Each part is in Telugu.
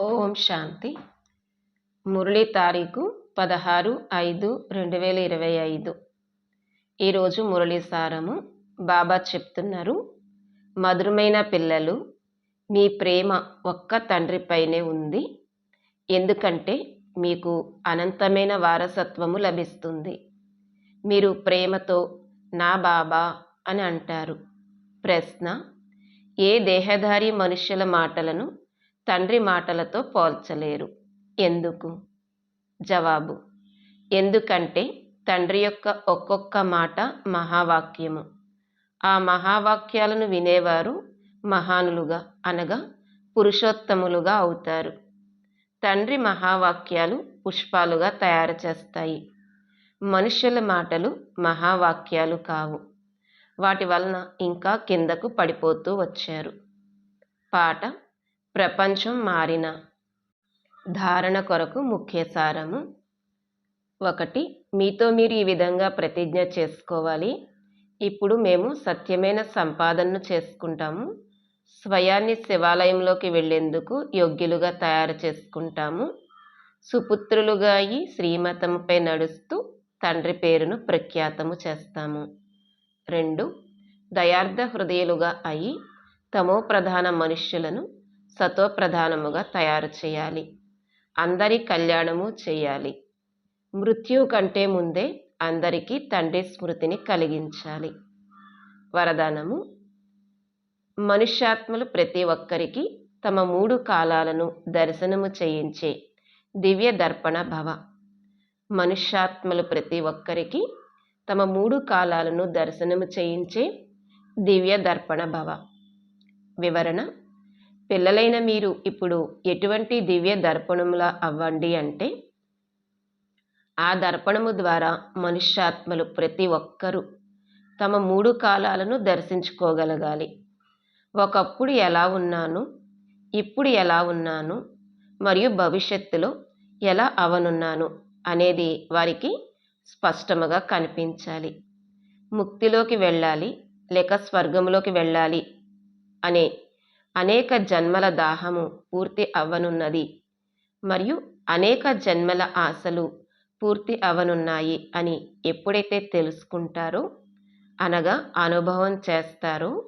ఓం శాంతి. మురళి తారీఖు పదహారు ఐదు రెండు వేల ఇరవై ఐదు. ఈరోజు మురళి సారము బాబా చెప్తున్నారు మధురమైన పిల్లలు మీ ప్రేమ ఒక్క తండ్రిపైనే ఉంది. ఎందుకంటే మీకు అనంతమైన వారసత్వము లభిస్తుంది. మీరు ప్రేమతో నా బాబా అని అంటారు. ప్రశ్న ఏ దేహధారి మనుష్యుల మాటలను తండ్రి మాటలతో పోల్చలేరు. ఎందుకు? జవాబు. ఎందుకంటే తండ్రి యొక్క ఒక్కొక్క మాట మహావాక్యము. ఆ మహావాక్యాలను వినేవారు మహానులుగా అనగా పురుషోత్తములుగా అవుతారు. తండ్రి మహావాక్యాలు పుష్పాలుగా తయారు చేస్తాయి. మనుషుల మాటలు మహావాక్యాలు కావు. వాటి వలన ఇంకా కిందకు పడిపోతూ వచ్చారు. పాట ప్రపంచం మారిన ధారణ కొరకు ముఖ్య సారము. ఒకటి మీతో మీరు ఈ విధంగా ప్రతిజ్ఞ చేసుకోవాలి. ఇప్పుడు మేము సత్యమైన సంపాదనను చేసుకుంటాము. స్వయాన్ని శివాలయంలోకి వెళ్ళేందుకు యోగ్యులుగా తయారు చేసుకుంటాము. సుపుత్రులుగా అయి శ్రీమతంపై నడుస్తూ తండ్రి పేరును ప్రఖ్యాతము చేస్తాము. రెండు దయార్థ హృదయులుగా అయి తమో ప్రధాన మనుష్యులను సత్వప్రధానముగా తయారు చేయాలి. అందరి కళ్యాణము చేయాలి. మృత్యు కంటే ముందే అందరికీ తండ్రి స్మృతిని కలిగించాలి. వరదానము మనుష్యాత్మలు ప్రతి ఒక్కరికి తమ మూడు కాలాలను దర్శనము చేయించే దివ్య దర్పణ భవ. మనుష్యాత్మలు ప్రతి ఒక్కరికి తమ మూడు కాలాలను దర్శనము చేయించే దివ్య దర్పణ భవ. వివరణ పిల్లలైన మీరు ఇప్పుడు ఎటువంటి దివ్య దర్పణములా అవ్వండి అంటే ఆ దర్పణము ద్వారా మనుష్యాత్మలు ప్రతి ఒక్కరూ తమ మూడు కాలాలను దర్శించుకోగలగాలి. ఒకప్పుడు ఎలా ఉన్నాను ఇప్పుడు ఎలా ఉన్నాను మరియు భవిష్యత్తులో ఎలా అవనున్నాను అనేది వారికి స్పష్టముగా కనిపించాలి. ముక్తిలోకి వెళ్ళాలి లేక స్వర్గంలోకి వెళ్ళాలి అనే అనేక జన్మల దాహము పూర్తి అవ్వనున్నది మరియు అనేక జన్మల ఆశలు పూర్తి అవనున్నాయి అని ఎప్పుడైతే తెలుసుకుంటారో అనగా అనుభవం చేస్తారో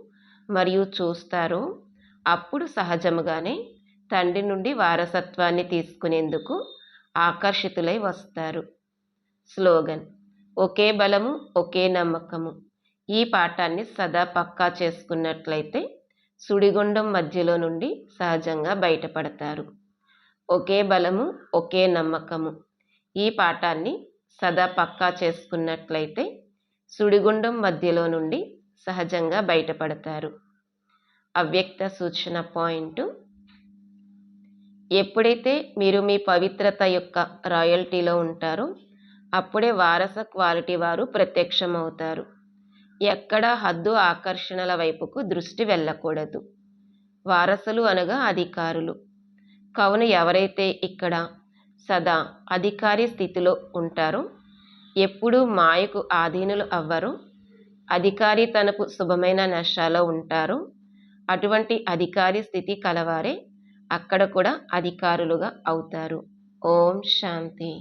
మరియు చూస్తారో అప్పుడు సహజముగానే తండ్రి నుండి వారసత్వాన్ని తీసుకునేందుకు ఆకర్షితులై వస్తారు. స్లోగన్ ఒకే బలము ఒకే నమ్మకము ఈ పాఠాన్ని సదా పక్కా చేసుకున్నట్లయితే సుడిగుండం మధ్యలో నుండి సహజంగా బయటపడతారు. ఒకే బలము ఒకే నమ్మకము. ఈ పాఠాన్ని సదా పక్కా చేసుకున్నట్లయితే సుడిగుండం మధ్యలో నుండి సహజంగా బయటపడతారు. అవ్యక్త సూచన పాయింట్. ఎప్పుడైతే మీరు మీ పవిత్రత యొక్క రాయల్టీలో ఉంటారో అప్పుడే వారస క్వాలిటీ వారు ప్రత్యక్షమవుతారు. ఎక్కడ హద్దు ఆకర్షణల వైపుకు దృష్టి వెళ్ళకూడదు. వారసులు అనగా అధికారులు. కావున ఎవరైతే ఇక్కడ సదా అధికారి స్థితిలో ఉంటారో ఎప్పుడూ మాయకు ఆధీనులు అవ్వరు. అధికారి తనకు శుభమైన నష్టాలో ఉంటారు. అటువంటి అధికారి స్థితి కలవారే అక్కడ కూడా అధికారులుగా అవుతారు. ఓం శాంతి.